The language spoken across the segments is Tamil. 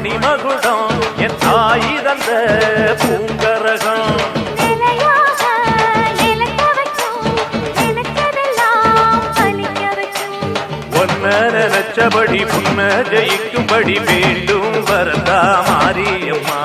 மணி மகுடம் என் தாயி தந்த பூங்கரகம். நினைச்சபடி புன்ன ஜெயிக்கும்படி வேண்டும் வரதா மாரியம்மா.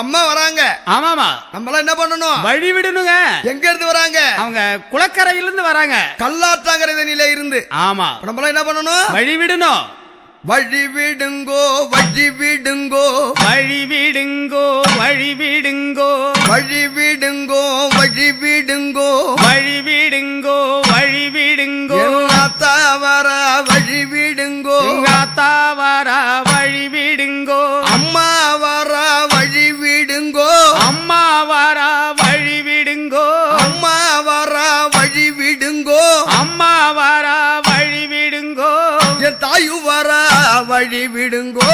அம்மா வராங்க. ஆமாமா. நம்மளாம் என்ன பண்ணணும்? வழி விடணுங்க எங்க இருந்து வராங்க? அவங்க குளக்கரையில இருந்து வராங்க கல்லாத்தாங்கரையில இருந்து. ஆமா. நம்மளாம் என்ன பண்ணணும்? வழி விடணும் வழி விடுங்கோ வழி விடுங்கோ வழி விடுங்கோ.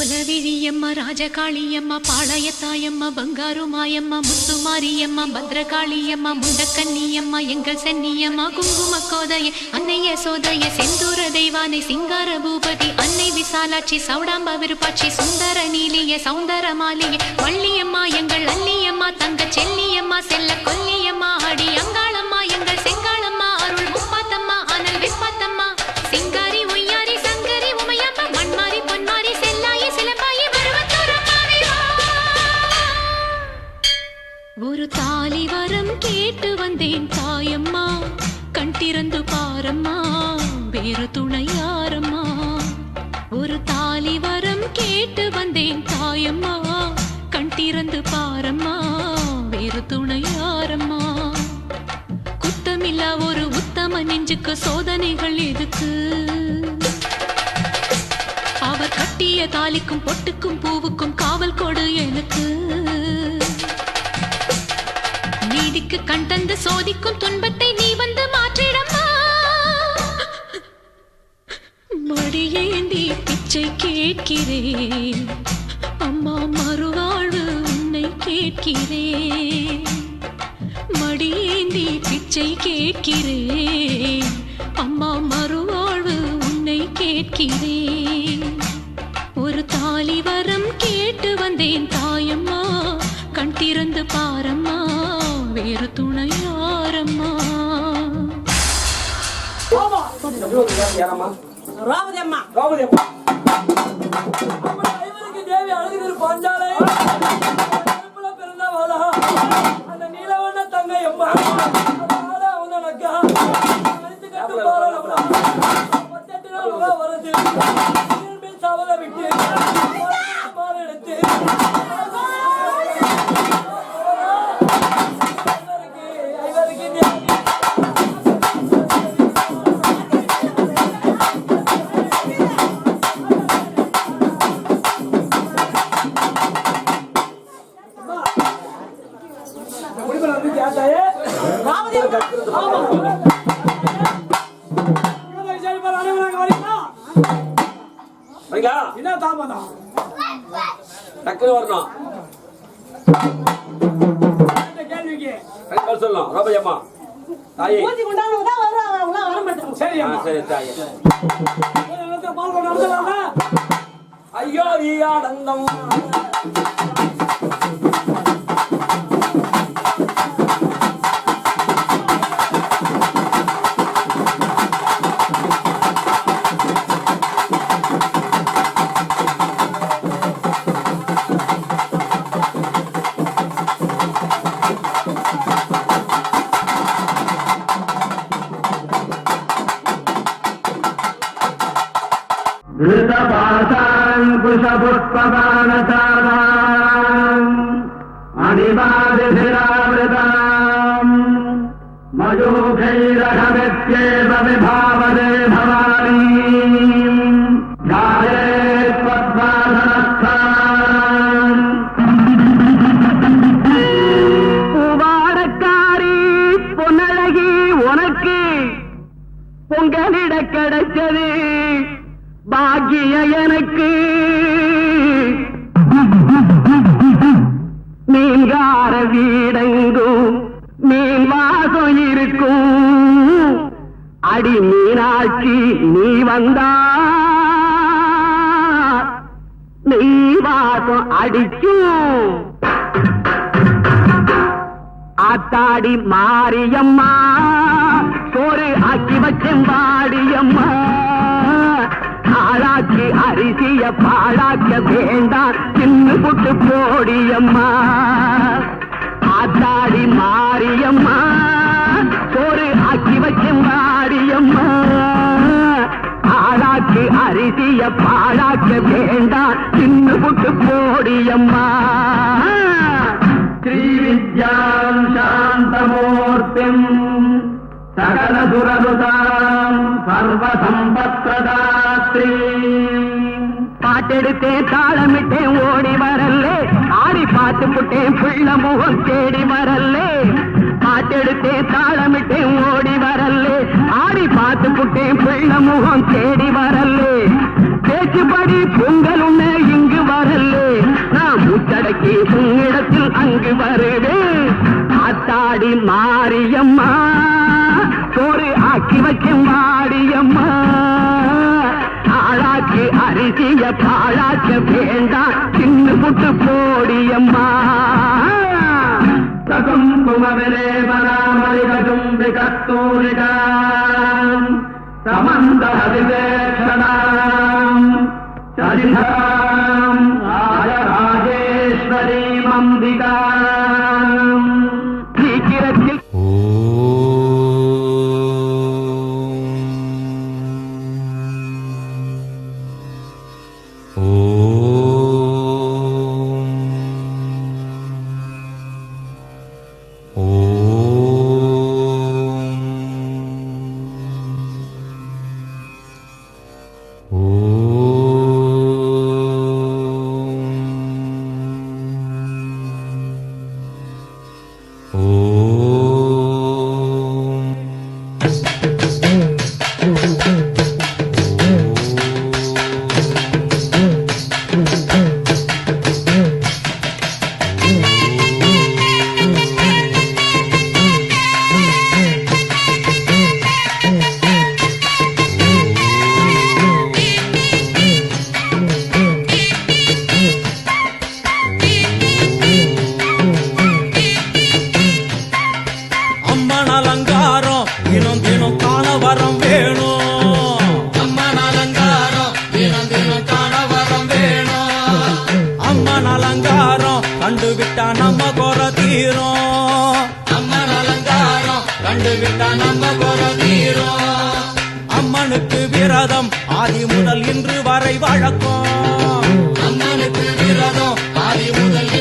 కులవిరియమ్మ రాజకాళీయమ్మ పాళయతాయమ్మ బంగారు మాయమ్మ ముత్తుమారియమ్మ భద్రకాళీయమ్మ ముండకన్నియమ్మ எங்கள் சென்னியம்மா குங்கும கோதைய அன்னைய சோதைய செந்தூர தெய்வானை சிங்கார பூபதி அன்னை விசாலாட்சி சௌடாம்பா விருப்பாட்சி சுந்தர நீலிய சௌந்தர மாலிய வள்ளியம்மா எங்கள் அல்லியம்மா தங்க செல்லியம்மா செல்ல கொல்லியம்மா அடி சோதனைகள் எதுக்கு? அவர் கட்டிய தாலிக்கும் பொட்டுக்கும் பூவுக்கும் காவல் கொடு எனக்கு. நீதிக்கு கண் தந்து சோதிக்கும் துன்பத்தை நீ வந்து மாற்றிடமா மடியேந்தி பிச்சை கேட்கிறேன். அம்மா மறுவாழ்வு உன்னை கேட்கிறேன். மடியேந்தி பிச்சை கேட்கிறேன். அம்மா மறுவாழ்வு உன்னை கேட்கிறேன் ஒரு தாலி வரம் கேட்டு வந்தேன் தாயம்மா. கண் திறந்து பாரம்மா. வேறு துணை யாரம்மா? ராவதி அம்மா அம்மா அம்மா Gracias. வைங்களா என்ன தாமதம்? டக்குனு வரணும். கேள்விக்கு? பதில் சொல்லணும். ரோபதி அம்மா. தாயே. ஊத்தி கொண்டாங்க தான் வருவாங்க. அவங்க வர மாட்டாங்க. சரி அம்மா. தாயே. பால் கொண்டு வந்துடலாமா ஐயோ நீ ஆனந்தம். যেভাবে ভাই அடி மீனாட்சி நீ வந்தா. நீ வாசம் அடிக்கும் ஆத்தாடி மாரியம்மா சோறு ஆக்கி வச்சேன் வாடியம்மா. ஆளாக்கி அரிசிய பாழாக்க வேண்டாம் சின்ன புட்டு போடியம்மா. ஆத்தாடி மாரியம்மா வாட்டெடுத்தேன் தாளமிட்டேன் ஓடி வரல்லே. ஆடி பார்த்து புட்டேன் பிள்ள முகம் தேடி வரல்லே. பாட்டெடுத்தேன் தாளமிட்டேன் ஓடி வரல்லே. ஆடி பார்த்து புட்டேன் பிள்ள முகம் தேடி வரல்லே. பேச்சுபடி பொங்கல் உண்ண இங்கு வரல்லே. நான் முத்தடக்கி உன்னிடத்தில் அங்கு வருவேன். ஆத்தாடி மாரியம்மா ஒரு ஆக்கி வைக்கும் மாடியம்மா அரிசிய பாழாக்க வேண்டாம் சின்ன புட்டு போடியம்மா. குங்குமவிலே வராமலிகடும் கஸ்தூரிகாம் சமந்த அதிவேஷனாம். சரிதாம் ராஜராஜேஸ்வரி மம்பிகாம் கண்டுவிட்டா நம்ம குறை தீரும். அம்மன் அலங்காரம் கண்டுவிட்டா நம்ம குறை தீரும். அம்மனுக்கு விரதம் ஆதி முதல் இன்று வரை வழக்கம். அம்மனுக்கு விரதம் ஆதி முதல்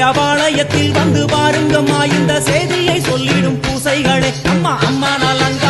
அபாலயத்தில் வந்து பாருங்கம்மா. இந்த செய்தியை சொல்லிடும் பூசைகளே. அம்மா அம்மா நலங்க